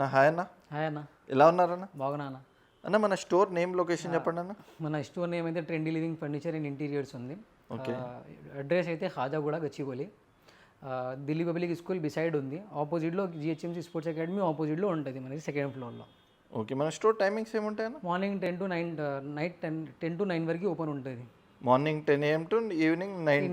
నా హాయ్ అన్న. హాయ్ అన్న. ఎలా ఉన్నారన్న? బాగున్నా అన్న. అన్న మన స్టోర్ నేమ్ లొకేషన్ చెప్పండి అన్న. మన స్టోర్ నేమ్ అయితే trendy living furniture and interiors ఉంది. అడ్రస్ అయితే హాజాగూడ గచ్చిబౌలి ఆ, ఢిల్లీ పబ్లిక్ స్కూల్ బిసైడ్ ఉంది. ఆపోజిట్లో జిహెచ్ఎంసీ స్పోర్ట్స్ అకాడమీ ఆపోజిట్లో ఉంటుంది మనది సెకండ్ ఫ్లోర్లో ఓకే మన store timings ఏముంటాయన్న morning ten to nine night ten ten to nine వరకు ఓపెన్ ఉంటుంది. Morning ten AM to evening nine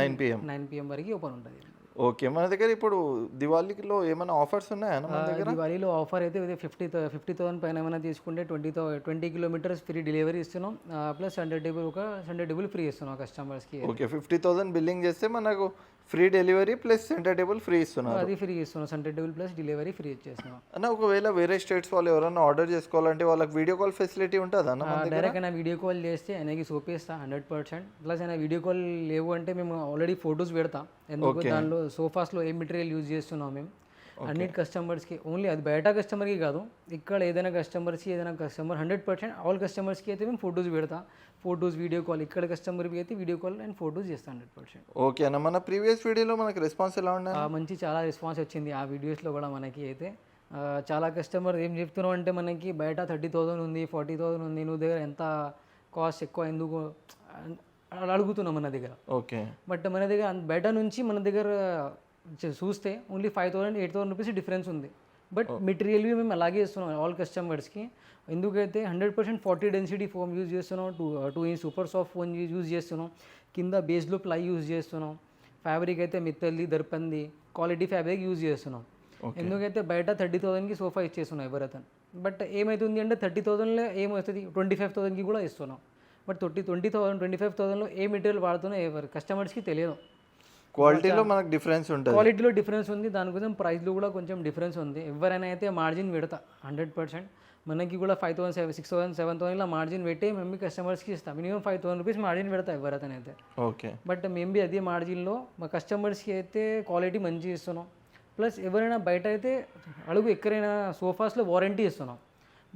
nine PM nine PM వరకు ఓపెన్ ఉంటుంది. ఓకే మన దగ్గర ఇప్పుడు దివాళీలో ఏమైనా ఆఫర్స్ ఉన్నాయా మన దగ్గర? దివాళీలో ఆఫర్ అయితే ఫిఫ్టీ ఫిఫ్టీ థౌసండ్ పైన ఏమైనా తీసుకుంటే twenty twenty kilometres free delivery ఇస్తున్నాం. ప్లస్ హండ్రెడ్ డేబుల్ ఒక హండ్రెడ్ డేబుల్ ఫ్రీ ఇస్తున్నాం కస్టమర్స్కి ఓకే ఫిఫ్టీ థౌసండ్ బిల్లింగ్ చేస్తే మనకు free delivery plus centre table free ఇస్తున్నారు. అది ఫ్రీ ఇస్తున్నాం. Hundred table plus delivery free ఇచ్చేస్తున్నాం. అన్న ఒకవేళ వేరే స్టేట్స్ వాళ్ళు ఎవరైనా ఆర్డర్ చేసుకోవాలంటే వాళ్ళకి వీడియో కాల్ ఫెసిలిటీ ఉంటుందా అన్న డైరెక్ట్ అయినా వీడియో కాల్ చేస్తే ఆయనకి చూపిస్తా హండ్రెడ్ పర్సెంట్. ప్లస్ అయినా వీడియో కాల్ లేవు అంటే మేము ఆల్రెడీ ఫొటోస్ పెడతాం. ఎందుకు? దానిలో సోఫాస్లో ఏ మెటీరియల్ యూజ్ చేస్తున్నాం మేము? అన్నిటి కస్టమర్స్కి ఓన్లీ అది బయట కస్టమర్కి కాదు. ఇక్కడ ఏదైనా కస్టమర్స్కి ఏదైనా కస్టమర్ హండ్రెడ్ పర్సెంట్ ఆల్ కస్టమర్స్కి అయితే మేము ఫొటోస్ పెడతా. ఫొటోస్ వీడియో కాల్ ఇక్కడ కస్టమర్కి అయితే వీడియో కాల్ అండ్ ఫొటోస్ చేస్తాం హండ్రెడ్ పర్సెంట్ ఓకే అన్న మన ప్రీవియస్ వీడియోలో మనకి రెస్పాన్స్ ఎలా ఉండే మంచి చాలా రెస్పాన్స్ వచ్చింది ఆ వీడియోస్లో కూడా మనకి అయితే. చాలా కస్టమర్ ఏం చెప్తున్నావు అంటే మనకి బయట థర్టీ థౌసండ్ ఉంది ఫార్టీ థౌసండ్ ఉంది నువ్వు దగ్గర ఎంత కాస్ట్ ఎక్కువ ఎందుకు అడుగుతున్నాం మన దగ్గర. ఓకే బట్ మన దగ్గర బయట నుంచి మన దగ్గర చూస్తే only five thousand eight thousand rupees difference ఉంది. బట్ మెటీరియల్ మేము అలాగే ఇస్తున్నాం ఆల్ కస్టమర్స్కి ఎందుకైతే hundred percent forty density foam use చేస్తున్నాం two two inch super soft foam use చేస్తున్నాం. కింద బేస్లో ప్లై యూజ్ చేస్తున్నాం. ఫ్యాబ్రిక్ అయితే మిత్తల్లి దర్పంది క్వాలిటీ ఫ్యాబ్రిక్ యూజ్ చేస్తున్నాం. ఎందుకైతే బయట థర్టీ థౌసండ్కి సోఫా ఇచ్చేస్తున్నాం ఎవరైతే. బట్ ఏమవుతుంది అంటే థర్టీ థౌసండ్లో ఏమవుతుంది ట్వంటీ ఫైవ్ థౌసండ్కి కూడా ఇస్తున్నాం. But twenty twenty thousand twenty five థౌసండ్లో ఏ మెటీరియల్ వాడుతున్నా ఎవరు? కస్టమర్స్కి తెలియదు. క్వాలిటీలో మనకు డిఫరెన్స్ ఉంటుంది. క్వాలిటీలో డిఫరెన్స్ ఉంది. దానికోసం ప్రైస్లో కూడా కొంచెం డిఫరెన్స్ ఉంది. ఎవరైనా అయితే మార్జిన్ పెడతా హండ్రెడ్ పర్సెంట్ మనకి కూడా five thousand seven six thousand seven thousand ఇలా మార్జిన్ పెట్టి మేము కస్టమర్స్కి ఇస్తాం. Minimum five thousand rupees margin పెడతా ఎవరైతే అయితే. ఓకే బట్ మేము బి అదే మార్జిన్లో మా కస్టమర్స్కి అయితే క్వాలిటీ మంచిగా ఇస్తున్నాం. ప్లస్ ఎవరైనా బయట అయితే అడుగు ఎక్కడైనా సోఫాస్లో వారంటీ ఇస్తున్నాం.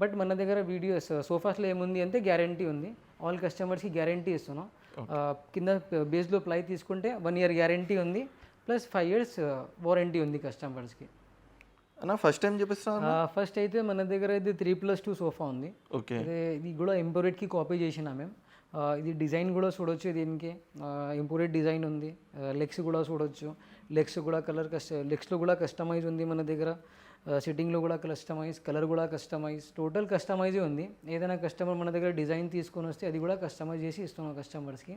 బట్ మన దగ్గర వీడియో సోఫాస్లో ఏముంది అంటే గ్యారంటీ ఉంది. ఆల్ కస్టమర్స్కి గ్యారంటీ ఇస్తున్నాం. కింద బేస్లో ప్లై తీసుకుంటే వన్ ఇయర్ గ్యారంటీ ఉంది ప్లస్ ఫైవ్ ఇయర్స్ వారంటీ ఉంది కస్టమర్స్కి. అన్న ఫస్ట్ టైం చూపిస్తాను ఫస్ట్ అయితే మన దగ్గర అయితే త్రీ ప్లస్ టూ సోఫా ఉంది. ఓకే. ఇది ఇది కూడా ఇంపోరేట్కి కాపీ చేసిన మేము. ఇది డిజైన్ కూడా చూడొచ్చు దీనికి. ఇంపోరేట్ డిజైన్ ఉంది. లెగ్స్ కూడా చూడొచ్చు. లెగ్స్ కూడా కలర్ కస్ట లెగ్స్లో కూడా కస్టమైజ్ ఉంది మన దగ్గర. సిట్టింగ్లో కూడా కస్టమైజ్ కలర్ కూడా కస్టమైజ్ టోటల్ కస్టమైజే ఉంది. ఏదైనా కస్టమర్ మన దగ్గర డిజైన్ తీసుకొని వస్తే అది కూడా కస్టమైజ్ చేసి ఇస్తున్నాం కస్టమర్స్కి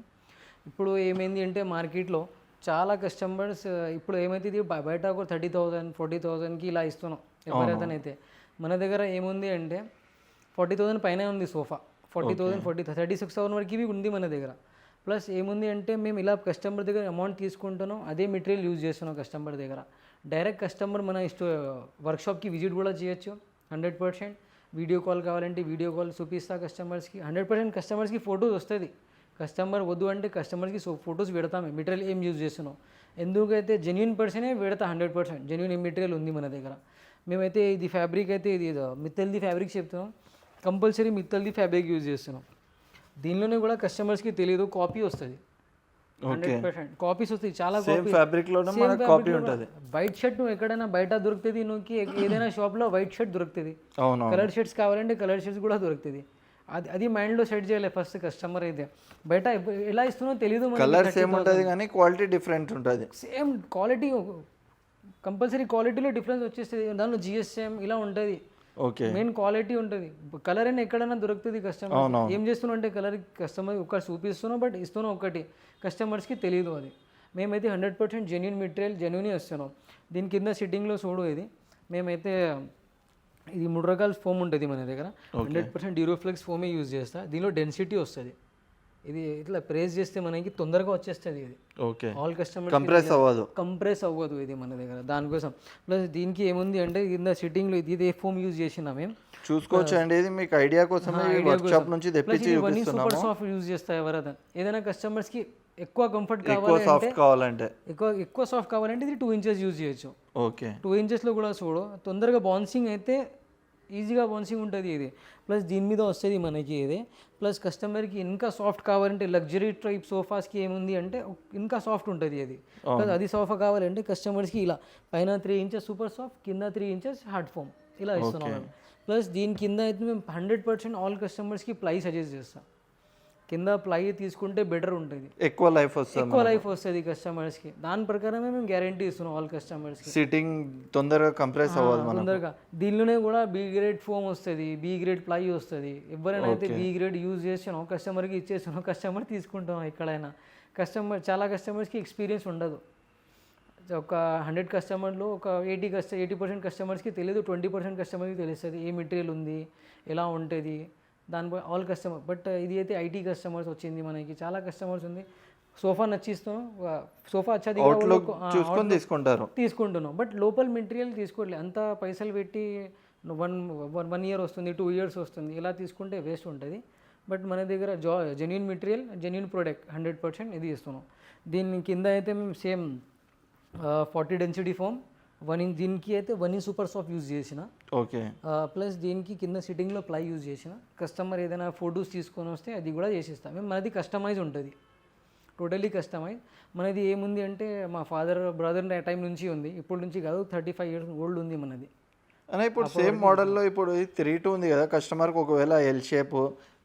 ఇప్పుడు ఏమైంది అంటే మార్కెట్లో చాలా కస్టమర్స్ ఇప్పుడు ఏమైతే ఇది బయట ఒక థర్టీ థౌజండ్ ఫార్టీ థౌజండ్కి ఇలా ఇస్తున్నాం ఎవరైతే మన దగ్గర ఏముంది అంటే ఫార్టీ థౌసండ్ పైన ఉంది sofa. Forty thousand forty thirty six thousand వరకు ఇవి ఉంది మన దగ్గర. ప్లస్ ఏముంది అంటే మేము ఇలా కస్టమర్ దగ్గర అమౌంట్ తీసుకుంటున్నాం అదే మెటీరియల్ యూజ్ చేస్తున్నాం కస్టమర్ దగ్గర. డైరెక్ట్ కస్టమర్ మన ఇష్ట వర్క్షాప్కి విజిట్ కూడా చేయొచ్చు హండ్రెడ్ పర్సెంట్ వీడియో కాల్ కావాలంటే వీడియో కాల్ చూపిస్తా కస్టమర్స్కి హండ్రెడ్ పర్సెంట్ కస్టమర్స్కి ఫోటోస్ వస్తుంది కస్టమర్ వద్దు అంటే కస్టమర్కి సో ఫొటోస్ పెడతాం మెటీరియల్ ఏం యూజ్ చేస్తున్నాం ఎందుకైతే జెన్యున్ పర్సనే పెడతా హండ్రెడ్ పర్సెంట్ జెన్యున్ ఏం మెటీరియల్ ఉంది మన దగ్గర మేమైతే ఇది ఫ్యాబ్రిక్ అయితే ఇది ఏదో మిత్తల్ది ఫ్యాబ్రిక్ చెప్తున్నాం కంపల్సరీ మిత్తల్ది ఫ్యాబ్రిక్ యూజ్ చేస్తున్నాం దీనిలోనే కూడా కస్టమర్స్కి తెలియదు కాపీ వస్తుంది హండ్రెడ్ పర్సెంట్. కాపీస్ వస్తాయి చాలా సేమ్ ఫ్యాబ్రిక్లోనే మనకు కాపీ ఉంటుంది. వైట్ షర్ట్ నువ్వు ఎక్కడైనా బయట దొరుకుతుంది నువ్వు ఏదైనా షాప్లో వైట్ షర్ట్ దొరుకుతుంది. కలర్ షర్ట్స్ కావాలంటే కలర్ షర్ట్స్ కూడా దొరుకుతుంది. అది అది మైండ్లో సెట్ చేయాలి ఫస్ట్ కస్టమర్ అయితే. బయట ఎలా ఇస్తున్నో తెలియదు కలర్ సేమ్ ఉంటుంది కానీ క్వాలిటీ డిఫరెంట్ ఉంటుంది. సేమ్ క్వాలిటీ కంపల్సరీ క్వాలిటీలో డిఫరెన్స్ వచ్చేస్తుంది. దానిలో జిఎస్ఎం ఇలా ఉంటుంది. ఓకే. మెయిన్ క్వాలిటీ ఉంటుంది. కలర్ అయినా ఎక్కడైనా దొరుకుతుంది కస్టమర్ ఏం చేస్తున్నావు అంటే కలర్ కస్టమర్ ఒకటి చూపిస్తున్నావు బట్ ఇస్తున్నావు ఒకటి. కస్టమర్స్కి తెలియదు అది. మేమైతే hundred percent genuine material genuine ఇస్తున్నాం. దీని కింద సిట్టింగ్లో చూడు ఇది. మేమైతే ఇది మూడు రకాల ఫోమ్ ఉంటుంది మన దగ్గర. హండ్రెడ్ పర్సెంట్ డ్యూరోఫ్లెక్స్ ఫోమే యూజ్ చేస్తా. దీనిలో డెన్సిటీ వస్తుంది. ఇది ఇట్లా ప్రేస్ చేస్తే మనకి తొందరగా వచ్చేస్తుంది ఇది. ఓకే ఆల్ కస్టమర్ కంప్రెస్ అవ్వదు. కంప్రెస్ అవ్వదు ఇది మన దగ్గర. దానికోసం. ప్లస్ దీనికి ఏముంది అంటే కింద సిట్టింగ్లో ఇది ఇదే ఫోమ్ యూజ్ చేసినా మేము. చూసుకోవచ్చు అండి. ఇది మీకు ఐడియా కోసమే వర్క్ షాప్ నుంచి తెప్పించి సూపర్ సాఫ్ట్ యూజ్ చేస్తాయి ఎవరైనా. ఏదైనా కస్టమర్స్కి ఎక్కువ కంఫర్ట్ కావాలి సాఫ్ట్ కావాలంటే. ఎక్కువ ఎక్కువ సాఫ్ట్ కావాలంటే ఇది టూ ఇంచెస్ యూజ్ చేయొచ్చు. ఓకే టూ ఇంచెస్లో కూడా చూడు తొందరగా బౌన్సింగ్ అయితే ఈజీగా బౌన్సింగ్ ఉంటుంది ఇది. ప్లస్ దీని మీద వస్తుంది మనకి ఇది. ప్లస్ కస్టమర్కి ఇంకా సాఫ్ట్ కావాలంటే లగ్జరీ టైప్ సోఫాస్కి ఏముంది అంటే ఇంకా సాఫ్ట్ ఉంటుంది అది ప్లస్ అది సోఫా కావాలంటే కస్టమర్స్కి ఇలా పైన త్రీ ఇంచెస్ సూపర్ సాఫ్ట్ కింద త్రీ ఇంచెస్ హార్డ్ ఫోమ్ ఇలా ఇస్తున్నాం ప్లస్ దీని కింద అయితే మేము హండ్రెడ్ పర్సెంట్ ఆల్ కస్టమర్స్కి ప్లై సజెస్ట్ చేస్తాం. కింద ప్లై తీసుకుంటే బెటర్ ఉంటుంది. ఎక్కువ లైఫ్ వస్తుంది ఎక్కువ లైఫ్ వస్తుంది కస్టమర్స్కి దాని ప్రకారమే మేము గ్యారంటీ ఇస్తున్నాం ఆల్ కస్టమర్స్కి సిట్టింగ్ తొందరగా కంప్రెస్ అవ్వదు మనం తొందరగా. దీనిలోనే కూడా బీ గ్రేడ్ ఫోమ్ వస్తుంది బీ గ్రేడ్ ప్లై వస్తుంది. ఎవరైనా అయితే బీ గ్రేడ్ యూజ్ చేసానో కస్టమర్కి ఇచ్చేసానో కస్టమర్ తీసుకుంటాం ఎక్కడైనా. కస్టమర్ చాలా కస్టమర్స్కి ఎక్స్పీరియన్స్ ఉండదు. ఒక హండ్రెడ్ కస్టమర్లో ఒక ఎయిటీ కస్ట ఎయిటీ పర్సెంట్ కస్టమర్స్కి తెలియదు ట్వంటీ పర్సెంట్ కస్టమర్కి తెలుస్తుంది. ఏ మెటీరియల్ ఉంది ఎలా ఉంటుంది దానిపై ఆల్ కస్టమర్ బట్ ఇది అయితే ఐటీ కస్టమర్స్ వచ్చింది మనకి. చాలా కస్టమర్స్ ఉంది. సోఫా నచ్చిస్తాం. సోఫా వచ్చేది చూసుకొని తీసుకుంటారు. తీసుకుంటున్నాం. బట్ లోపల మెటీరియల్ తీసుకోవట్లేదు అంత పైసలు పెట్టి వన్ వన్ వన్ ఇయర్ వస్తుంది టూ ఇయర్స్ వస్తుంది. ఇలా తీసుకుంటే వేస్ట్ ఉంటుంది. బట్ మన దగ్గర జా genuine material genuine product hundred percent ఇది ఇస్తున్నాం. దీని కింద అయితే మేము same forty density foam one inch దీనికి అయితే one inch super soft use చేసిన. ఓకే. ప్లస్ దీనికి కింద సిట్టింగ్లో ప్లై యూజ్ చేసిన. కస్టమర్ ఏదైనా ఫొటోస్ తీసుకొని వస్తే అది కూడా చేసిస్తాం. మేము మనది కస్టమైజ్ ఉంటుంది. Totally customize. మనది ఏముంది అంటే మా ఫాదర్ బ్రదర్ టైం నుంచి ఉంది. ఇప్పటి నుంచి కాదు థర్టీ ఫైవ్ ఇయర్స్ ఓల్డ్ ఉంది మనది. అన్న ఇప్పుడు సేమ్ మోడల్లో ఇప్పుడు త్రీ టూ ఉంది కదా కస్టమర్కి ఒకవేళ ఎల్ షేప్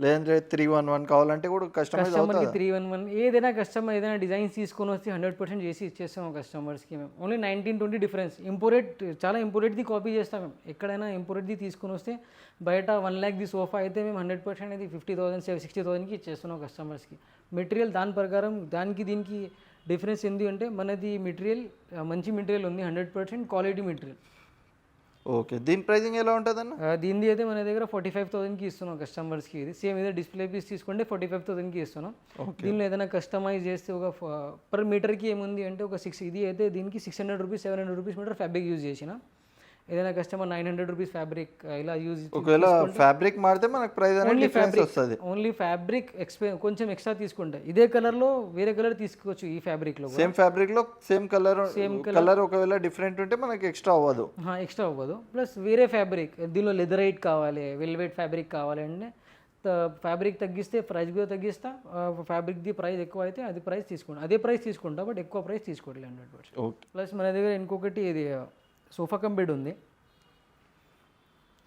లేదంటే త్రీ వన్ వన్ కావాలంటే కూడా కస్టమైజ్ కస్టమర్కి త్రీ వన్ వన్ ఏదైనా కస్టమర్ ఏదైనా డిజైన్స్ తీసుకొని వస్తే హండ్రెడ్ పర్సెంట్ చేసి ఇచ్చేస్తాం కస్టమర్స్కి మేము. Only nineteen twenty difference imported చాలా ఇంపోర్టెడ్ది కాపీ చేస్తాం మేము. ఎక్కడైనా ఇంపోర్టెడ్ది తీసుకొని వస్తే బయట వన్ ల్యాక్ ది సోఫా అయితే మేము హండ్రెడ్ పర్సెంట్ అది ఫిఫ్టీ థౌసండ్ సిక్స్టీ థౌసండ్కి ఇచ్చేస్తున్నాం కస్టమర్స్కి మెటీరియల్ దాని ప్రకారం దానికి దీనికి డిఫరెన్స్ ఏంటి అంటే మనది మెటీరియల్ మంచి మెటీరియల్ ఉంది hundred percent quality material okay. దీని ప్రైజింగ్ ఎలా ఉంటుంది అన్న దీనిది అయితే మన దగ్గర ఫార్టీ ఫైవ్ థౌసండ్కి ఇస్తున్నాం కస్టమర్స్కి ఇది. సేమ్ ఇదే డిస్ప్లే పీస్ తీసుకుంటే ఫార్టీ ఫైవ్ థౌసండ్కి ఇస్తున్నాం. దీనిలో ఏదైనా కస్టమైజ్ చేస్తే ఒక పర్ మీటర్కి ఏముంది అంటే ఒక సిక్స్ ఇది అయితే దీనికి six hundred rupees seven hundred rupees metre fabric use చేసిన. ఏదైనా customer nine hundred rupees fabric ఇలా యూజ్ ఒకవేళ ఫ్యాబ్రిక్ మారితే మనకు ప్రైస్ అనేది ఓన్లీ ఫ్యాబ్రిక్ వస్తుంది. ఓన్లీ ఫ్యాబ్రిక్ ఎక్స్పే కొంచెం ఎక్స్ట్రా తీసుకుంటా. ఇదే కలర్లో వేరే కలర్ తీసుకోవచ్చు ఈ ఫ్యాబ్రిక్లో సేమ్ ఫ్యాబ్రిక్లో సేమ్ కలర్ కలర్ ఒకవేళ డిఫరెంట్ ఉంటే మనకి ఎక్స్ట్రా అవ్వదు. ఎక్స్ట్రా అవ్వదు. ప్లస్ వేరే ఫ్యాబ్రిక్ దీనిలో లెదరైట్ కావాలి వెల్వెట్ ఫ్యాబ్రిక్ కావాలి అంటే ఫ్యాబ్రిక్ తగ్గిస్తే ప్రైస్ కూడా తగ్గిస్తా ఫ్యాబ్రిక్ది ప్రైస్ ఎక్కువ అయితే అది ప్రైస్ తీసుకుంటా. అదే ప్రైస్ తీసుకుంటా బట్ ఎక్కువ ప్రైస్ తీసుకోవట్లేదు హండ్రెడ్ పర్సెంట్ ఓకే ప్లస్ మన దగ్గర ఇంకొకటి ఇది సోఫా కమ్ బెడ్ ఉంది.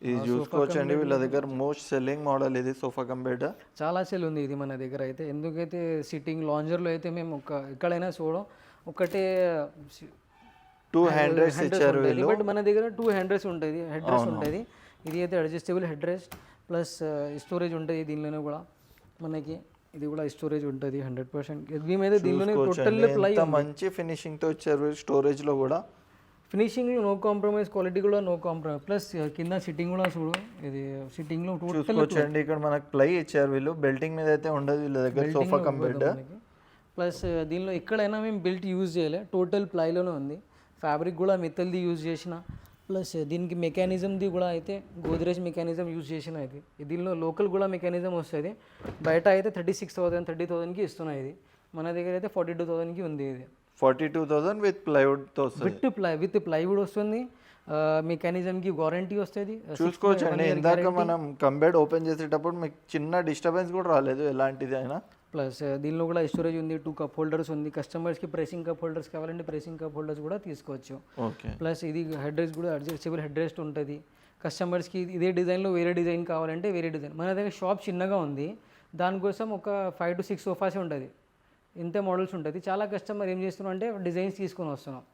ఇది చూసుకోవచ్చండి వీళ్ళ దగ్గర మోస్ట్ సెల్లింగ్ మోడల్ ఇది సోఫా కమ్ బెడ్. చాలా సెల్ ఉంది ఇది మన దగ్గర అయితే. ఎందుకైతే సిట్టింగ్ లాంజర్లో అయితే మేము ఒక ఎక్కడైనా చూడడం ఒకటే టూ హండ్రెడ్స్ ఇచ్చారు బట్ మన దగ్గర టూ హండ్రెడ్స్ ఉంటుంది హెడ్ రెస్ట్ ఉంటుంది ఇది అయితే adjustable head rest plus storage ఉంటుంది దీనిలోనే కూడా మనకి. ఇది కూడా స్టోరేజ్ ఉంటుంది హండ్రెడ్ పర్సెంట్ దీని మీద దీనిలోనే టోటల్ మంచి ఫినిషింగ్తో ఇచ్చారు స్టోరేజ్లో కూడా. ఫినిషింగ్ నో కాంప్రమైజ్ క్వాలిటీ కూడా నో కాంప్రమైజ్ ప్లస్ కింద సిట్టింగ్ కూడా చూడు ఇది సిట్టింగ్లో చూసుకోవచ్చండి. ఇక్కడ మనకు ప్లై ఇచ్చారు వీళ్ళు. బెల్టింగ్ మీద అయితే ఉండదు వీళ్ళ దగ్గర సోఫా బెడ్ ప్లస్ దీనిలో ఎక్కడైనా మేము బెల్ట్ యూజ్ చేయలే. టోటల్ ప్లైలోనే ఉంది. ఫ్యాబ్రిక్ కూడా మెత్తల్ది యూజ్ చేసిన. ప్లస్ దీనికి మెకానిజంది కూడా అయితే గోద్రేజ్ మెకానిజం యూజ్ చేసిన ఇది. దీనిలో లోకల్ కూడా మెకానిజం వస్తుంది. బయట అయితే థర్టీ సిక్స్ థౌసండ్ థర్టీ థౌసండ్కి ఇస్తున్నాయి ఇది. మన దగ్గర అయితే ఫార్టీ టూ థౌసండ్కి ఉంది ఇది. ఫార్టీ టూ థౌసండ్ విత్ ప్లైవుడ్తో వస్తుంది. విత్ ప్లై విత్ ప్లైవుడ్ వస్తుంది. మెకానిజంకి వారంటీ వస్తుంది. చూసుకోవచ్చండి ఇందాక మనం కంబెడ్ ఓపెన్ చేసేటప్పుడు మీకు చిన్న డిస్టర్బెన్స్ కూడా రాలేదు ఎలాంటిది అయినా. ప్లస్ దీనిలో కూడా స్టోరేజ్ ఉంది టూ కప్ హోల్డర్స్ ఉంది. కస్టమర్స్కి ప్రెసింగ్ కప్ హోల్డర్స్ కావాలంటే ప్రెసింగ్ కప్ హోల్డర్స్ కూడా తీసుకోవచ్చు. ప్లస్ ఇది హెడ్ రెస్ట్ కూడా అడ్జస్టబుల్ హెడ్ రెస్ట్ ఉంటుంది. కస్టమర్స్కి ఇదే డిజైన్లో వేరే డిజైన్ కావాలంటే వేరే డిజైన్ మన దగ్గర షాప్ చిన్నగా ఉంది. దానికోసం ఒక ఫైవ్ టు సిక్స్ సోఫాసే ఉంటుంది. ఇంతే మోడల్స్ ఉంటుంది. చాలా కస్టమర్ ఏం చేస్తున్నాం అంటే డిజైన్స్ తీసుకొని వస్తున్నాం.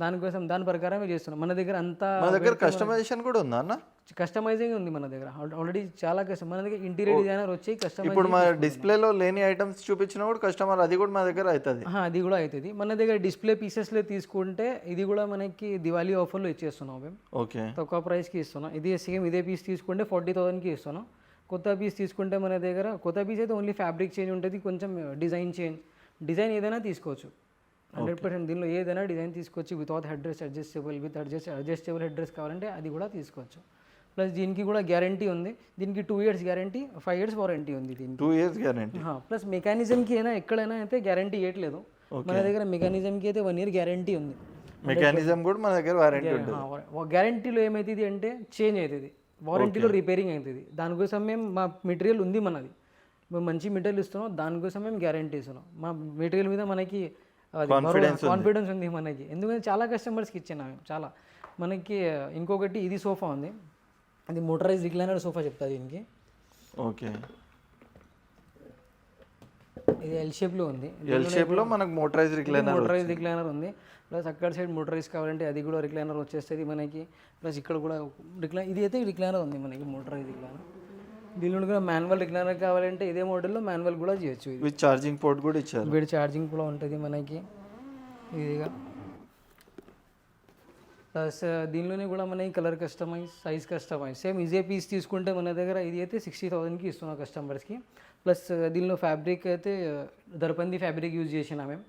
దానికోసం దాని ప్రకారమే చేస్తున్నాం. మన దగ్గర అంతా మన దగ్గర కస్టమైజేషన్ కూడా ఉందా అన్న? కస్టమైజింగ్ ఉంది మన దగ్గర. ఆల్రెడీ చాలా కస్టమర్ మన దగ్గర ఇంటీరియర్ డిజైనర్ వచ్చి కస్టమైజ్ ఇప్పుడు మా డిస్ప్లేలో లేని ఐటమ్స్ చూపించినా కూడా కస్టమర్ అది కూడా మా దగ్గర అవుతుంది. అది కూడా అవుతుంది. మన దగ్గర డిస్ప్లే పీసెస్లో తీసుకుంటే ఇది కూడా మనకి దివాళీ ఆఫర్లో ఇచ్చేస్తున్నాం మేము. ఓకే. తక్కువ ప్రైస్కి ఇస్తున్నాం. ఇది సేమ్ ఇదే పీస్ తీసుకుంటే ఫార్టీ థౌసండ్కి ఇస్తున్నాం. కొత్త పీస్ తీసుకుంటే మన దగ్గర కొత్త పీస్ అయితే ఓన్లీ ఫ్యాబ్రిక్ చేంజ్ ఉంటుంది. కొంచెం డిజైన్ చేంజ్ డిజైన్ ఏదైనా తీసుకోవచ్చు. హండ్రెడ్ పర్సెంట్ దీనిలో ఏదైనా డిజైన్ తీసుకోవచ్చు. Without head dress adjustable with adjust adjustable head dress కావాలంటే అది కూడా తీసుకోవచ్చు. ప్లస్ దీనికి కూడా గ్యారంటీ ఉంది. దీనికి two years guarantee five years warranty ఉంది దీనికి. Two years guarantee? ప్లస్ మెకానిజంకి అయినా ఎక్కడైనా అయితే గ్యారంటీ ఇవ్వట్లేదు మన దగ్గర మెకానిజంకి అయితే వన్ ఇయర్ గ్యారంటీ ఉంది. మెకానిజం కూడా మన దగ్గర వారంటీ ఉంటుంది. గ్యారంటీలో ఏమవుతుంది అంటే చేంజ్ అవుతుంది. వారంటీలో రిపేరింగ్ అవుతుంది. దానికోసం మేము మా మెటీరియల్ ఉంది మనది. మేము మంచి మెటీరియల్ ఇస్తున్నాం దానికోసం మేము గ్యారంటీ ఇస్తున్నాం. మా మెటీరియల్ మీద మనకి కాన్ఫిడెన్స్ ఉంది. మనకి. ఎందుకంటే చాలా కస్టమర్స్కి ఇచ్చిన మేము చాలా. మనకి ఇంకొకటి ఇది సోఫా ఉంది. అది మోటరైజ్ రిక్లైనర్ సోఫా చెప్తా దీనికి. ఓకే. ఇది ఎల్ షేప్లో ఉంది. ఎల్ షేప్లో మనకు మోటరైజ్ రిక్లైనర్ మోటరైజ్ రిక్లైనర్ ఉంది. ప్లస్ అక్కడ సైడ్ మోటరైజ్ కావాలంటే అది కూడా రిక్లైనర్ వచ్చేస్తుంది మనకి. ప్లస్ ఇక్కడ కూడా రిక్లై ఇది అయితే రిక్లైనర్ ఉంది మనకి మోటరైజ్ రిక్లైనర్ దీనిలో కూడా మాన్యువల్ రిక్లైనర్ కావాలంటే ఇదే మోడల్లో మాన్యువల్ కూడా చేయొచ్చు విత్ ఛార్జింగ్ పోర్ట్ కూడా ఇచ్చారు. వీడి ఛార్జింగ్ కూడా ఉంటుంది మనకి. ఇదిగా. ప్లస్ దీనిలోనే కూడా మనకి colour customize size customize. Same ఇదే పీస్ తీసుకుంటే మన దగ్గర ఇది అయితే సిక్స్టీ థౌసండ్కి ఇస్తున్నాం కస్టమర్స్కి ప్లస్ దీనిలో ఫ్యాబ్రిక్ అయితే దర్పంది ఫ్యాబ్రిక్ యూజ్ చేసినా మేము.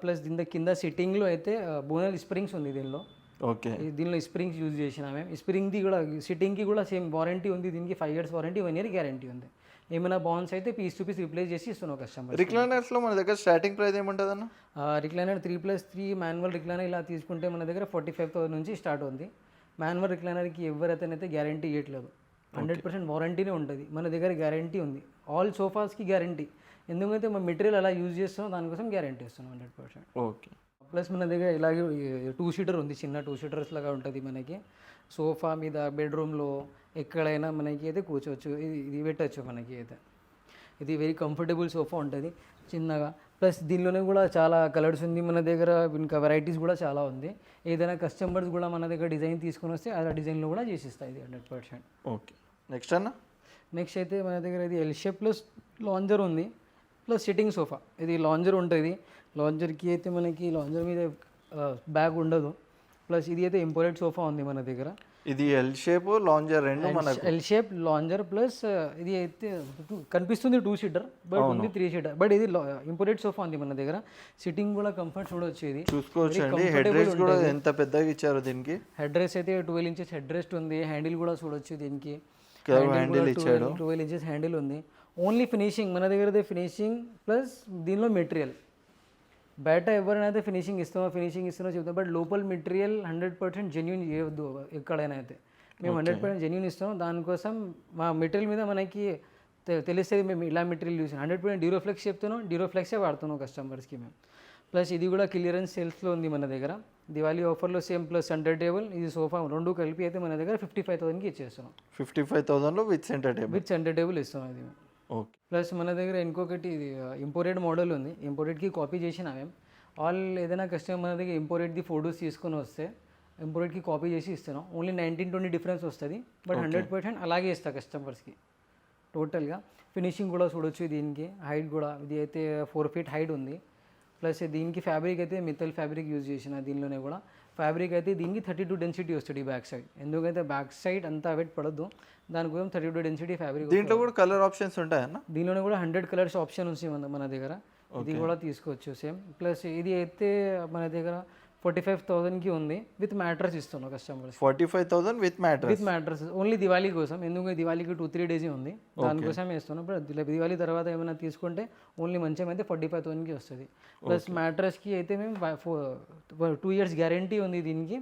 ప్లస్ దీని కింద సిట్టింగ్లో అయితే బోనల్ స్ప్రింగ్స్ ఉంది దీనిలో. ఓకే. దీనిలో స్ప్రింగ్స్ యూజ్ చేసినా మేము స్ప్రింగ్ది కూడా సిట్టింగ్కి కూడా సేమ్ వారంటీ ఉంది. దీనికి five years warranty one year guarantee ఉంది. ఏమైనా బాన్స్ అయితే పీస్ టు పీస్ రిప్లేస్ చేసి ఇస్తున్నాం కస్టమర్ రిక్లైనర్స్లో మన దగ్గర స్టార్టింగ్ ప్రైస్ ఏముంటుంది అన్న recliner three plus three manual recliner ఇలా తీసుకుంటే మన దగ్గర ఫార్టీ ఫైవ్ థౌసండ్ నుంచి స్టార్ట్ ఉంది మాన్యువల్ రిక్లైనర్కి ఎవరైతేనైతే గ్యారంటీ ఇవ్వట్లేదు హండ్రెడ్ పర్సెంట్ వారంటీనే ఉంటుంది. మన దగ్గర గ్యారంటీ ఉంది. ఆల్ సోఫాస్కి గ్యారంటీ ఎందుకంటే మన మెటీరియల్ అలా యూజ్ చేస్తున్నాం దానికోసం గ్యారంటీ ఇస్తున్నాం హండ్రెడ్ పర్సెంట్ ఓకే. ప్లస్ మన దగ్గర ఇలాగే టూ సీటర్ ఉంది చిన్న టూ సీటర్స్ లాగా ఉంటుంది మనకి. సోఫా మీద బెడ్రూమ్లో ఎక్కడైనా మనకి అయితే కూర్చోవచ్చు. ఇది ఇది పెట్టచ్చు మనకి అయితే. ఇది వెరీ కంఫర్టబుల్ సోఫా ఉంటుంది చిన్నగా. ప్లస్ దీనిలోనే కూడా చాలా కలర్స్ ఉంది మన దగ్గర ఇంకా వెరైటీస్ కూడా చాలా ఉంది. ఏదైనా కస్టమర్స్ కూడా మన దగ్గర డిజైన్ తీసుకొని వస్తే ఆ డిజైన్లో కూడా చేసిస్తాయి ఇది హండ్రెడ్ పర్సెంట్ ఓకే నెక్స్ట్ అన్న? నెక్స్ట్ అయితే మన దగ్గర ఇది ఎల్ షేప్ ప్లస్ లాంజర్ ఉంది. ప్లస్ సిట్టింగ్ సోఫా ఇది లాంజర్ ఉంటుంది. లాంజర్కి అయితే మనకి లాంజర్ మీద బ్యాగ్ ఉండదు. ప్లస్ ఇది అయితే ఇంపోర్టెడ్ సోఫా ఉంది మన దగ్గర. ఇది ఎల్ షేప్ లాంజర్ రెండు మనకు. ఎల్ షేప్ లాంజర్ ప్లస్ ఇది అయితే కనిపిస్తుంది టూ సీటర్ బట్ ఉంది త్రీ సీటర్ బట్ ఇది ఇంపోర్టెడ్ సోఫా ఉంది మన దగ్గర. సిట్టింగ్ కూడా కంఫర్ట్ చూడొచ్చు ఇది. చూసుకోవచ్చు హెడ్ రేస్ కూడా ఎంత పెద్దగా ఇచ్చారు దీనికి. హెడ్ రెస్ట్ అయితే ట్వెల్వ్ ఇంచెస్ హెడ్ రెస్ట్ ఉంది. హ్యాండిల్ కూడా చూడొచ్చు దీనికి. handle ఇచ్చాడు. ట్వెల్వ్ ఇంచెస్ హ్యాండిల్ ఉంది. ఓన్లీ ఫినిషింగ్ మన దగ్గర ఫినిషింగ్ ప్లస్ దీనిలో మెటీరియల్ బయట ఎవరైనా ఫినిషింగ్ ఇస్తామో ఫినిషింగ్ ఇస్తామో చెప్తాం. బట్ లోపల మెటీరియల్ హండ్రెడ్ పర్సెంట్ జెన్యున్ చేయవద్దు ఎక్కడైనా అయితే మేము హండ్రెడ్ పర్సెంట్ జెన్యున్ ఇస్తాం. దానికోసం మా మెటీరియల్ మీద మనకి తె- తెలుస్తుంది మేము ఇలా material use hundred percent Duroflex చెప్తున్నాం. డీరోఫ్లెక్సే వాడుతున్నాం కస్టమర్స్కి మేము. ప్లస్ ఇది కూడా క్లియరెన్స్ సేల్స్లో ఉంది మన దగ్గర. దివాళీ ఆఫర్లో సేమ్ ప్లస్ సెంటర్ టేబుల్ ఇది సోఫా రెండు కలిపి అయితే మన దగ్గర ఫిఫ్టీ ఫైవ్ థౌసండ్కి ఇచ్చేస్తున్నాం. Fifty five థౌసండ్లో with centre table with centre table ఇస్తున్నాం ఇది మేము ఓకే. ప్లస్ మన దగ్గర ఇంకొకటి ఇది ఇంపోర్టెడ్ మోడల్ ఉంది. ఇంపోర్టెడ్కి కాపీ చేసిన మేము. ఆల్ ఏదైనా కస్టమర్ మన దగ్గర ఇంపోర్టెడ్ది ఫొటోస్ తీసుకొని వస్తే ఇంపోర్టెడ్కి కాపీ చేసి ఇస్తున్నాం. ఓన్లీ నైన్టీన్ ట్వంటీ డిఫరెన్స్ వస్తుంది. బట్ హండ్రెడ్ పర్సెంట్ అలాగే ఇస్తా కస్టమర్స్కి టోటల్గా ఫినిషింగ్ కూడా చూడొచ్చు దీనికి. హైట్ కూడా. ఇది అయితే ఫోర్ ఫీట్ హైట్ ఉంది. ప్లస్ దీనికి ఫ్యాబ్రిక్ అయితే మిత్తల్ ఫ్యాబ్రిక్ యూజ్ చేసిన దీనిలోనే కూడా. ఫ్యాబ్రిక్ అయితే దీనికి థర్టీ టూ డెన్సిటీ వస్తుంది బ్యాక్ సైడ్. ఎందుకంటే బ్యాక్ సైడ్ అంతా వెయిట్ పడద్దు. దానికోసం థర్టీ టూ డెన్సిటీ ఫ్యాబ్రిక్ దీంట్లో కూడా కలర్ ఆప్షన్స్ ఉంటాయన్న? దీనిలోనే కూడా హండ్రెడ్ కలర్స్ ఆప్షన్ ఉంది మన మన దగ్గర. ఇది కూడా తీసుకోవచ్చు సేమ్. ప్లస్ ఇది అయితే మన దగ్గర ఫార్టీ ఫైవ్ థౌసండ్కి ఉంది విత్ మ్యాట్రస్ ఇస్తున్నాం customers. Forty five thousand with matter with mattress. Only Diwali కోసం ఎందుకంటే దివాళీకి టూ త్రీ డేస్ ఉంది. దానికోసం ఇస్తున్నాం ఇప్పుడు దివాళీ తర్వాత ఏమైనా తీసుకుంటే ఓన్లీ మంచం అయితే ఫార్టీ ఫైవ్ థౌసండ్కి వస్తుంది. ప్లస్ మ్యాట్రస్కి అయితే మేము టూ ఇయర్స్ గ్యారంటీ ఉంది దీనికి.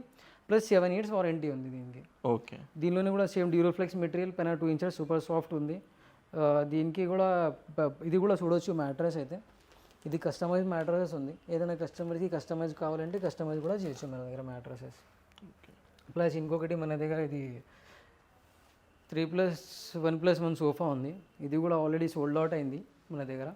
ప్లస్ సెవెన్ ఇయర్స్ వారంటీ ఉంది దీనికి. ఓకే. దీనిలోనే కూడా సేమ్ డ్యూరోఫ్లెక్స్ మెటీరియల్ పైన టూ ఇంచెస్ సూపర్ సాఫ్ట్ ఉంది. దీనికి కూడా ఇది కూడా చూడొచ్చు మ్యాట్రస్ అయితే. ఇది కస్టమైజ్ మ్యాట్రసెస్ ఉంది. ఏదైనా కస్టమర్కి కస్టమైజ్ కావాలంటే కస్టమైజ్ కూడా చేయొచ్చు మన దగ్గర మ్యాట్రసెస్ ప్లస్ ఇంకొకటి మన దగ్గర ఇది three plus one plus one sofa ఉంది. ఇది కూడా ఆల్రెడీ సోల్డ్ అవుట్ అయింది మన దగ్గర.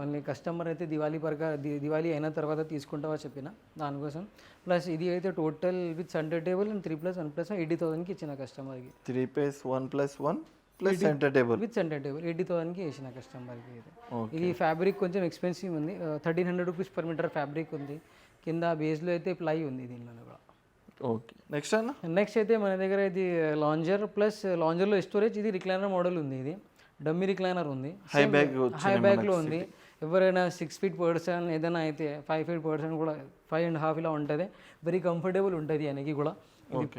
ఓన్లీ కస్టమర్ అయితే దివాళీ పరగా దివాళీ అయిన తర్వాత తీసుకుంటావా చెప్పిన దానికోసం. ప్లస్ ఇది అయితే total with centre table and three plus one plus eighty థౌసండ్కి ఇచ్చిన కస్టమర్కి three plus one plus one plus centre table. With centre table. Eighty థౌసండ్కి వేసిన కస్టమర్కి ఇది. ఇది ఫ్యాబ్రిక్ కొంచెం ఎక్స్పెన్సివ్ ఉంది. Thirteen hundred rupees per metre fabric ఉంది. కింద బేస్లో అయితే ప్లై ఉంది దీనిలో కూడా. ఓకే. నెక్స్ట్ అన్న? నెక్స్ట్ అయితే మన దగ్గర ఇది లాంజర్ ప్లస్ లాంజర్లో స్టోరేజ్ ఇది రిక్లైనర్ మోడల్ ఉంది ఇది. డమ్మీ రిక్లైనర్ ఉంది. హై బ్యాగ్ హై బ్యాక్లో ఉంది. ఎవరైనా సిక్స్ ఫీట్ పర్సన్ ఏదైనా అయితే ఫైవ్ ఫీట్ పర్సన్ కూడా ఫైవ్ అండ్ హాఫ్ ఇలా ఉంటుంది. వెరీ కంఫర్టబుల్ ఉంటుంది ఆయనకి కూడా.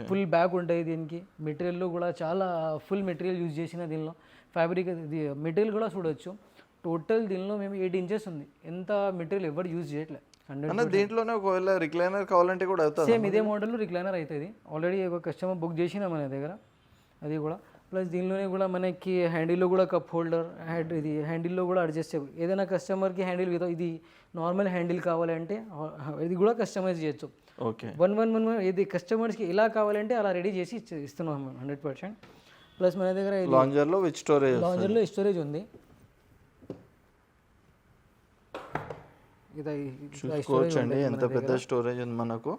ఫుల్ బ్యాగ్ ఉంటుంది దీనికి. మెటీరియల్లో కూడా చాలా ఫుల్ మెటీరియల్ యూజ్ చేసిన దీనిలో. ఫ్యాబ్రిక్ ఇది మెటీరియల్ కూడా చూడొచ్చు. టోటల్ దీనిలో మేము ఎయిట్ ఇంచెస్ ఉంది. ఎంత మెటీరియల్ ఎవరు యూజ్ చేయట్లేదు హండ్రెడ్ దీంట్లోనే ఒకవేళ రిక్లైనర్ కావాలంటే కూడా అవుతుంది? సేమ్ ఇదే మోడల్ రిక్లైనర్ అవుతుంది ఆల్రెడీ ఒక కస్టమర్ బుక్ చేసిన మన దగ్గర. అది కూడా. ప్లస్ దీనిలోనే కూడా మనకి హ్యాండిల్లో కూడా కప్ హోల్డర్ హ్యాండ్ ఇది హ్యాండిల్లో కూడా అడ్జస్టబుల్ ఏదైనా కస్టమర్కి హ్యాండిల్ ఇది నార్మల్ హ్యాండిల్ కావాలంటే ఇది కూడా కస్టమైజ్ చేయొచ్చు. ఓకే. వన్ వన్ వన్ ఇది కస్టమర్స్కి ఎలా కావాలంటే అలా రెడీ చేసి ఇస్తున్నాం మేము హండ్రెడ్ పర్సెంట్. ప్లస్ మన దగ్గర లాంజర్లో విత్ స్టోరేజ్ లాంజర్లో స్టోరేజ్ ఉంది. ఇది చూసుకోవచ్చండి ఎంత పెద్ద స్టోరేజ్ ఉంది మనకు.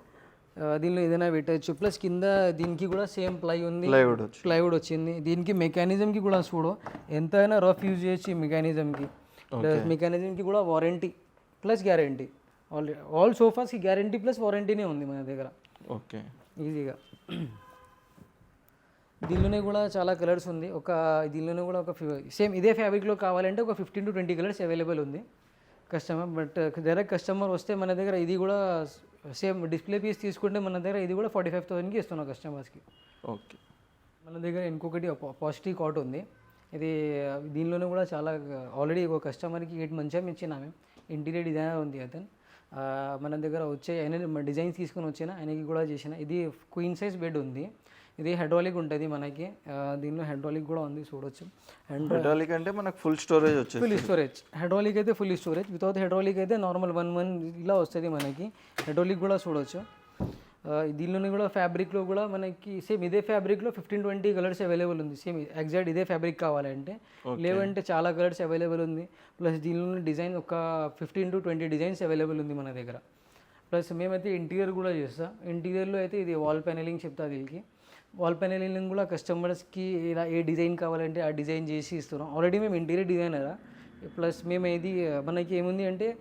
దీనిలో ఏదైనా పెట్టచ్చు. ప్లస్ కింద దీనికి కూడా సేమ్ ప్లై ఉంది. ప్లైవుడ్ వచ్చి ప్లైవుడ్ వచ్చింది. దీనికి మెకానిజంకి కూడా చూడు ఎంతైనా రఫ్ యూజ్ చేయొచ్చు మెకానిజంకి ప్లస్ మెకానిజంకి కూడా warranty plus guarantee all all సోఫాస్కి guarantee plus వారంటీనే ఉంది మన దగ్గర. ఓకే ఈజీగా దీనిలోనే కూడా చాలా కలర్స్ ఉంది. ఒక దీనిలోనే కూడా ఒక సేమ్ ఇదే ఫ్యాబ్రిక్లో కావాలంటే ఒక fifteen to twenty colours available ఉంది. కస్టమర్ బట్ డైరెక్ట్ కస్టమర్ వస్తే మన దగ్గర ఇది కూడా సేమ్ డిస్ప్లే పీస్ తీసుకుంటే మన దగ్గర ఇది కూడా ఫార్టీ ఫైవ్ థౌసండ్కి ఇస్తున్నాం కస్టమర్స్కి. ఓకే. మన దగ్గర ఇంకొకటి పాజిటివ్ కాట్ ఉంది. ఇది దీనిలోనే కూడా చాలా ఆల్రెడీ ఒక కస్టమర్కి ఎయిట్ మంచిగా ఇచ్చిన మేము ఇంటీరియర్ డిజైనర్ ఉంది అతను. మన దగ్గర వచ్చే ఆయన డిజైన్స్ తీసుకొని వచ్చిన ఆయనకి కూడా చేసిన. ఇది క్వీన్ సైజ్ బెడ్ ఉంది. ఇది హైడ్రాలిక్ ఉంటుంది మనకి. దీనిలో హైడ్రాలిక్ కూడా ఉంది చూడొచ్చు. అండ్ మెటాలిక్ అంటే మనకు ఫుల్ స్టోరేజ్ వచ్చేసి ఫుల్ స్టోరేజ్ హైడ్రాలిక్ అయితే ఫుల్ స్టోరేజ్ వితౌట్ హైడ్రాలిక్ అయితే నార్మల్ వన్ వన్ ఇలా వస్తుంది మనకి. హైడ్రాలిక్ కూడా చూడొచ్చు. దీనిలోనే కూడా ఫ్యాబ్రిక్లో కూడా మనకి సేమ్ ఇదే ఫ్యాబ్రిక్లో ఫిఫ్టీన్ ట్వంటీ కలర్స్ అవైలబుల్ ఉంది. సేమ్ ఎగ్జాక్ట్ ఇదే ఫ్యాబ్రిక్ కావాలంటే. లేవంటే చాలా కలర్స్ అవైలబుల్ ఉంది. ప్లస్ దీనిలో డిజైన్ ఒక fifteen to twenty designs available ఉంది మన దగ్గర. ప్లస్ మేమైతే ఇంటీరియర్ కూడా చేస్తాం. ఇంటీరియర్లో అయితే ఇది వాల్ ప్యానెలింగ్ చెప్తా దీనికి. వాల్ ప్యానెలింగ్ కూడా కస్టమర్స్కి ఇలా ఏ డిజైన్ కావాలంటే ఆ డిజైన్ చేసి ఇస్తున్నాం. ఆల్రెడీ మేము ఇంటీరియర్ డిజైనరా ప్లస్ మేము ఇది మనకి ఏముంది అంటే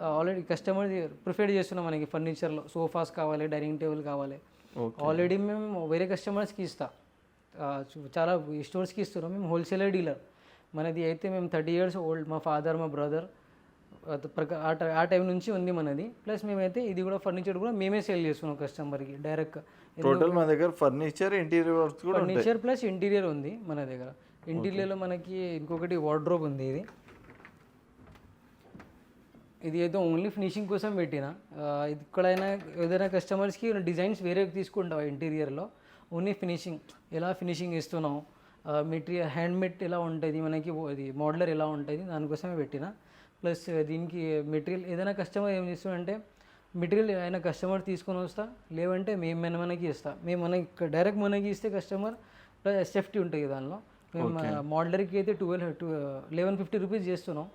ఆల్రెడీ కస్టమర్ ప్రిఫర్ చేస్తున్నాం మనకి ఫర్నిచర్లో సోఫాస్ కావాలి డైనింగ్ టేబుల్ కావాలి. ఆల్రెడీ మేము వేరే కస్టమర్స్కి ఇస్తాం. చాలా స్టోర్స్కి ఇస్తున్నాం. మేము హోల్సేలర్ డీలర్ మనది అయితే మేము థర్టీ ఇయర్స్ ఓల్డ్ మా ఫాదర్ మా బ్రదర్ ఆ టై- ఆ టైం నుంచి ఉంది మనది. ప్లస్ మేమైతే ఇది కూడా ఫర్నిచర్ కూడా మేమే సేల్ చేస్తున్నాం కస్టమర్కి డైరెక్ట్ టోటల్ మన దగ్గర ఫర్నిచర్ ఇంటీరియర్ వర్క్స్ కూడా ఫర్నిచర్ ప్లస్ ఇంటీరియర్ ఉంది మన దగ్గర. ఇంటీరియర్లో మనకి ఇంకొకటి వార్డ్రోబ్ ఉంది ఇది. ఇది ఏదో ఓన్లీ ఫినిషింగ్ కోసం పెట్టిన. ఎక్కడైనా ఏదైనా కస్టమర్స్కి డిజైన్స్ వేరే తీసుకుంటావు ఇంటీరియర్లో ఓన్లీ ఫినిషింగ్ ఎలా ఫినిషింగ్ ఇస్తున్నావు? మెటీరియల్ హ్యాండ్ మేడ్ ఎలా ఉంటుంది? మనకి ఇది మోడలర్ ఎలా ఉంటుంది? దానికోసమే పెట్టిన. ప్లస్ దీనికి మెటీరియల్ ఏదైనా కస్టమర్ ఏం చేస్తామంటే మెటీరియల్ అయినా కస్టమర్ తీసుకొని వస్తా లేవంటే మేము మన మనకి ఇస్తా. మేము మనకి డైరెక్ట్ మనకి ఇస్తే కస్టమర్ ప్లస్ సేఫ్టీ ఉంటుంది దానిలో మేము మోడలర్కి అయితే twelve to eleven fifty rupees చేస్తున్నాం.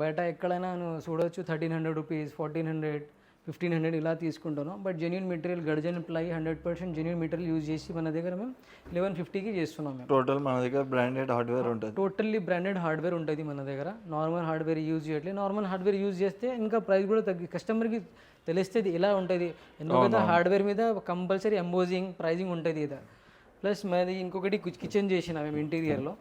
బయట ఎక్కడైనా నువ్వు చూడొచ్చు thirteen hundred rupees fourteen hundred fifteen hundred ఇలా తీసుకుంటున్నాం but genuine material Curzon ply hundred percent genuine material use చేసి మన దగ్గర మేము లెవెన్ ఫిఫ్టీకి చేస్తున్నాం మేము. టోటల్ మన దగ్గర బ్రాండెడ్ హార్డ్వేర్ ఉంటుంది. టోటల్లీ బ్రాండెడ్ హార్డ్వేర్ ఉంటుంది మన దగ్గర. నార్మల్ హార్డ్వేర్ యూజ్ చేయట్లేదు. నార్మల్ హార్డ్వేర్ యూజ్ చేస్తే ఇంకా ప్రైస్ కూడా తగ్గి కస్టమర్కి తెలిస్తే ఎలా ఉంటుంది. ఎందుకంటే హార్డ్వేర్ మీద కంపల్సరీ ఎంబోజింగ్ ప్రైజింగ్ ఉంటుంది ఇది. ప్లస్ మాది ఇంకొకటి కిచెన్ చేసిన మేము ఇంటీరియర్లో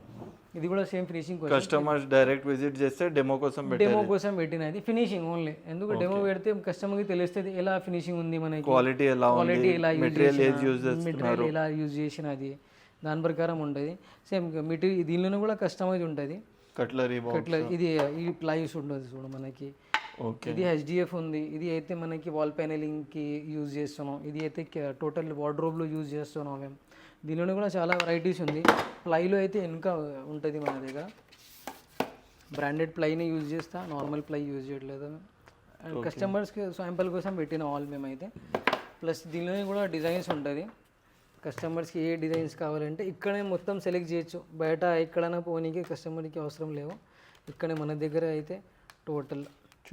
ఇది కూడా సేమ్ ఫినిషింగ్ కోసం కస్టమర్స్ డైరెక్ట్ విజిట్ చేస్తే డెమో కోసం డెమో కోసం పెట్టినది. ఫినిషింగ్ ఓన్లీ ఎందుకు డెమో పెడితే కస్టమర్కి తెలుస్తుంది ఎలా ఫినిషింగ్ ఉంది మనకి? క్వాలిటీ ఎలా క్వాలిటీ ఎలా మెటీరియల్ ఏది యూజ్ మెటీరియల్ ఎలా యూజ్ చేసినది? దాని ప్రకారం ఉంటుంది. సేమ్ మెటీరియల్ దీనిలోనే కూడా కస్టమైజ్ ఉంటుంది. కట్లరీ ఇట్లా ఇది ఈ ప్లైస్ ఉండదు చూడు మనకి. ఓకే ఇది హెచ్డిఎఫ్ ఉంది. ఇది అయితే మనకి వాల్ ప్యానెలింగ్కి యూజ్ చేస్తున్నాం. ఇది అయితే టోటల్ వార్డ్రోబ్లో యూజ్ చేస్తున్నాం మేము. దీనిలోనే కూడా చాలా వెరైటీస్ ఉంది. ప్లైలో అయితే ఇంకా ఉంటుంది మన దగ్గర. బ్రాండెడ్ ప్లైనే యూజ్ చేస్తా నార్మల్ ప్లై యూజ్ చేయట్లేదు. అండ్ కస్టమర్స్కి శాంపుల్ కోసం పెట్టిన ఆల్ మేమైతే. ప్లస్ దీనిలోనే కూడా డిజైన్స్ ఉంటుంది. కస్టమర్స్కి ఏ డిజైన్స్ కావాలంటే ఇక్కడే మొత్తం సెలెక్ట్ చేయొచ్చు. బయట ఎక్కడైనా పోనీకి కస్టమర్కి అవసరం లేవు. ఇక్కడే మన దగ్గర అయితే టోటల్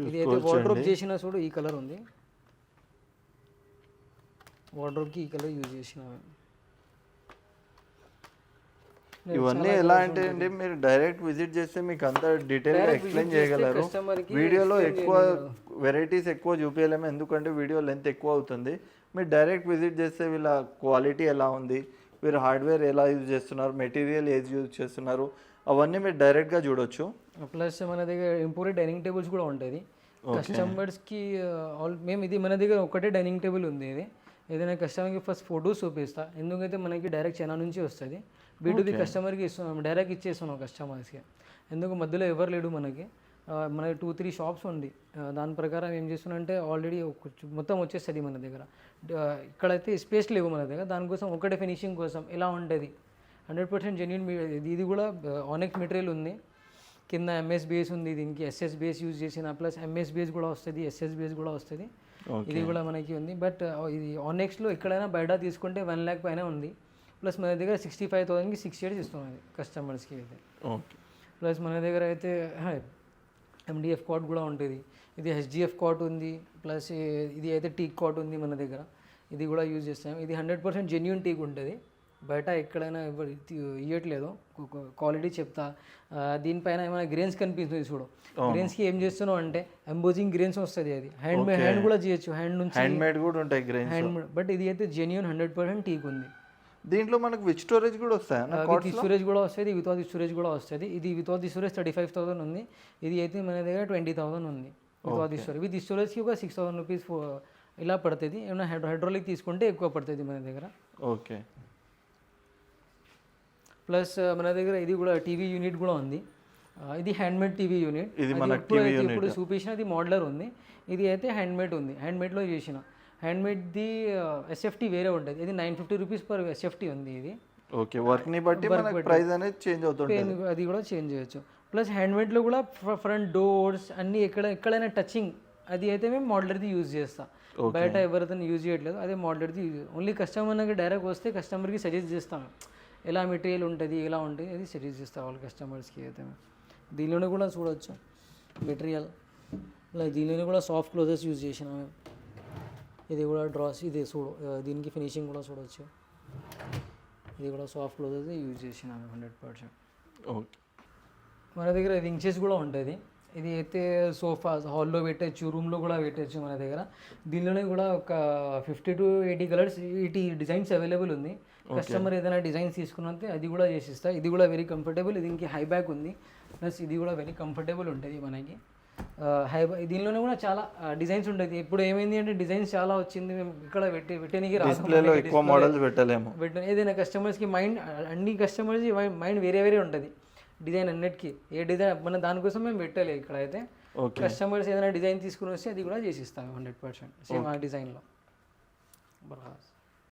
ఇది అయితే వార్డ్రోబ్ చేసిన చూడు ఈ కలర్ ఉంది. వార్డ్రోబ్కి ఈ కలర్ యూజ్ చేసిన ఇవన్నీ ఎలా అంటే అండి మీరు డైరెక్ట్ విజిట్ చేస్తే మీకు అంత డీటెయిల్గా ఎక్స్ప్లెయిన్ చేయగలరు. వీడియోలో ఎక్కువ వెరైటీస్ ఎక్కువ చూపించలేము ఎందుకంటే వీడియో లెంత్ ఎక్కువ అవుతుంది. మీరు డైరెక్ట్ విజిట్ చేస్తే వీళ్ళ క్వాలిటీ ఎలా ఉంది వీరు హార్డ్వేర్ ఎలా యూజ్ చేస్తున్నారు మెటీరియల్ ఏది యూజ్ చేస్తున్నారు అవన్నీ మీరు డైరెక్ట్గా చూడొచ్చు. ప్లస్ మన దగ్గర ఇంపోర్టెడ్ డైనింగ్ టేబుల్స్ కూడా ఉంటుంది కస్టమర్స్కి ఆల్ మేము ఇది మన దగ్గర ఒకటే డైనింగ్ టేబుల్ ఉంది ఇది. ఏదైనా కస్టమర్కి ఫస్ట్ ఫొటోస్ చూపిస్తా. ఎందుకైతే మనకి డైరెక్ట్ చైనా నుంచి వస్తుంది. బీటుబీ కస్టమర్కి ఇస్తున్నాం డైరెక్ట్ ఇచ్చేస్తున్నాం కస్టమర్స్కి ఎందుకు? మధ్యలో ఎవరు లేడు మనకి. మనకి టూ త్రీ షాప్స్ ఉంది. దాని ప్రకారం ఏం చేస్తున్నాం అంటే ఆల్రెడీ మొత్తం వచ్చేస్తుంది మన దగ్గర. ఇక్కడైతే స్పేస్ లేవు మన దగ్గర. దానికోసం ఒకటే ఫినిషింగ్ కోసం ఎలా ఉంటుంది. హండ్రెడ్ పర్సెంట్ జెన్యున్ ఇది కూడా ఆనెక్స్ మెటీరియల్ ఉంది. కింద ఎంఎస్ బేస్ ఉంది దీనికి. ఎస్ఎస్ బేస్ యూజ్ చేసిన ప్లస్ ఎంఎస్ బేస్ కూడా వస్తుంది. ఎస్ఎస్ బేస్ కూడా వస్తుంది. ఇది కూడా మనకి ఉంది. బట్ ఇది ఆనెక్స్లో ఎక్కడైనా బయట తీసుకుంటే వన్ ల్యాక్ పైన ఉంది. ప్లస్ మన దగ్గర సిక్స్టీ ఫైవ్ థౌసండ్కి సిక్స్ ఇయర్స్ ఇస్తున్నది కస్టమర్స్కి అయితే. ఓకే. ప్లస్ మన దగ్గర అయితే ఎండిఎఫ్ కాట్ కూడా ఉంటుంది. ఇది హెచ్డిఎఫ్ కాట్ ఉంది. ప్లస్ ఇది అయితే టీక్ కాట్ ఉంది మన దగ్గర. ఇది కూడా యూజ్ చేస్తాం. ఇది హండ్రెడ్ పర్సెంట్ జెన్యున్ టీక్ ఉంటుంది. బయట ఎక్కడైనా ఇయ్యట్లేదు. క్వాలిటీ చెప్తా. దీనిపైన ఏమైనా గ్రెయిన్స్ కనిపిస్తుంది చూడు. గ్రెయిన్స్కి ఏం చేస్తున్నావు అంటే ఎంబోజింగ్ గ్రెయిన్స్ వస్తుంది అది. హ్యాండ్ మే హ్యాండ్ కూడా చేయొచ్చు. హ్యాండ్ నుంచి హ్యాండ్ మేడ్ కూడా ఉంటాయి గ్రెయిన్స్. హ్యాండ్ బట్ ఇది అయితే జెన్యున్ హండ్రెడ్ పర్సెంట్ టీక్ ఉంది. దీంట్లో మనకు విచ్ స్టోరేజ్ కూడా వస్తాయా? విత్ స్టోరేజ్ కూడా వస్తుంది వితౌట్ స్టోరేజ్ కూడా వస్తుంది. ఇది without storage thirty five thousand ఉంది. ఇది అయితే మన దగ్గర ట్వంటీ థౌసండ్ ఉంది. వితౌట్ స్టోరేజ్ విత్ స్టోరేజ్కి ఒక సిక్స్ థౌసండ్ రూపీస్ ఇలా పడుతుంది. ఏమైనా హైడ్రో హైడ్రాలిక్ తీసుకుంటే ఎక్కువ పడుతుంది మన దగ్గర. ఓకే. ప్లస్ మన దగ్గర ఇది కూడా టీవీ యూనిట్ కూడా ఉంది. ఇది హ్యాండ్మేడ్ టీవీ యూనిట్. ఇది ఇప్పుడు చూపించిన అది మోడలర్ ఉంది. ఇది అయితే హ్యాండ్మేడ్ ఉంది. హ్యాండ్మేడ్లో చేసిన. హ్యాండ్మేడ్ది ఎస్ఎఫ్టీ వేరే ఉంటుంది. ఇది nine fifty rupees per SFT ఉంది ఇది. ఓకే వర్క్ని బట్టి. ప్రైస్ అనేది చేంజ్ అవుతుంటుంది. పెయిన్ అది కూడా చేంజ్ చేయొచ్చు. ప్లస్ హ్యాండ్మేడ్లో కూడా ఫ్రంట్ డోర్స్ అన్నీ ఎక్కడ ఎక్కడైనా టచింగ్ అది అయితే మేము మోడలర్ది యూజ్ చేస్తాం. బయట ఎవరితో యూజ్ చేయట్లేదు అదే మోడలర్ది యూజ్ ఓన్లీ కస్టమర్కి డైరెక్ట్ వస్తే కస్టమర్కి సజెస్ట్ చేస్తాం. ఎలా మెటీరియల్ ఉంటుంది ఎలా ఉంటుంది అది సజెస్ట్ చేస్తాం వాళ్ళ కస్టమర్స్కి అయితే. దీనిలోనే కూడా చూడొచ్చు మెటీరియల్. ఇలా దీనిలోనే కూడా సాఫ్ట్ క్లోజెస్ యూజ్ చేసినాం. మేము ఇది కూడా డ్రాస్ ఇది చూడు దీనికి ఫినిషింగ్ కూడా చూడొచ్చు. ఇది కూడా సాఫ్ట్ క్లోజెస్ యూజ్ చేసినాం హండ్రెడ్ పర్సెంట్ ఓకే మన దగ్గర వించెస్ కూడా ఉంటుంది. ఇది అయితే సోఫా హాల్లో పెట్టచ్చు రూమ్లో కూడా పెట్టచ్చు మన దగ్గర. దీనిలోనే కూడా ఒక fifty to eighty colours eighty designs available ఉంది. కస్టమర్ ఏదైనా డిజైన్స్ తీసుకున్నంతే అది కూడా చేసిస్తా. ఇది కూడా వెరీ కంఫర్టబుల్ దీనికి హై బ్యాక్ ఉంది. ప్లస్ ఇది కూడా వెరీ కంఫర్టబుల్ ఉంటుంది మనకి. హై దీనిలోనే కూడా చాలా డిజైన్స్ ఉంటుంది ఇప్పుడు ఏమైంది అంటే డిజైన్స్ చాలా వచ్చింది. మేము ఇక్కడ పెట్టి పెట్టడానికి డిస్ప్లేలో ఎక్కువ మోడల్స్ పెట్టలేము. ఏదైనా కస్టమర్స్కి మైండ్ అన్ని కస్టమర్స్ మైండ్ వేరే వేరే ఉంటుంది. డిజైన్ అన్నిటికీ. ఏ డిజైన్ మన దానికోసం మేము పెట్టలే ఇక్కడ అయితే. కస్టమర్స్ ఏదైనా డిజైన్ తీసుకుని వస్తే అది కూడా చేసిస్తాం హండ్రెడ్ పర్సెంట్ సేమ్ ఆ డిజైన్లో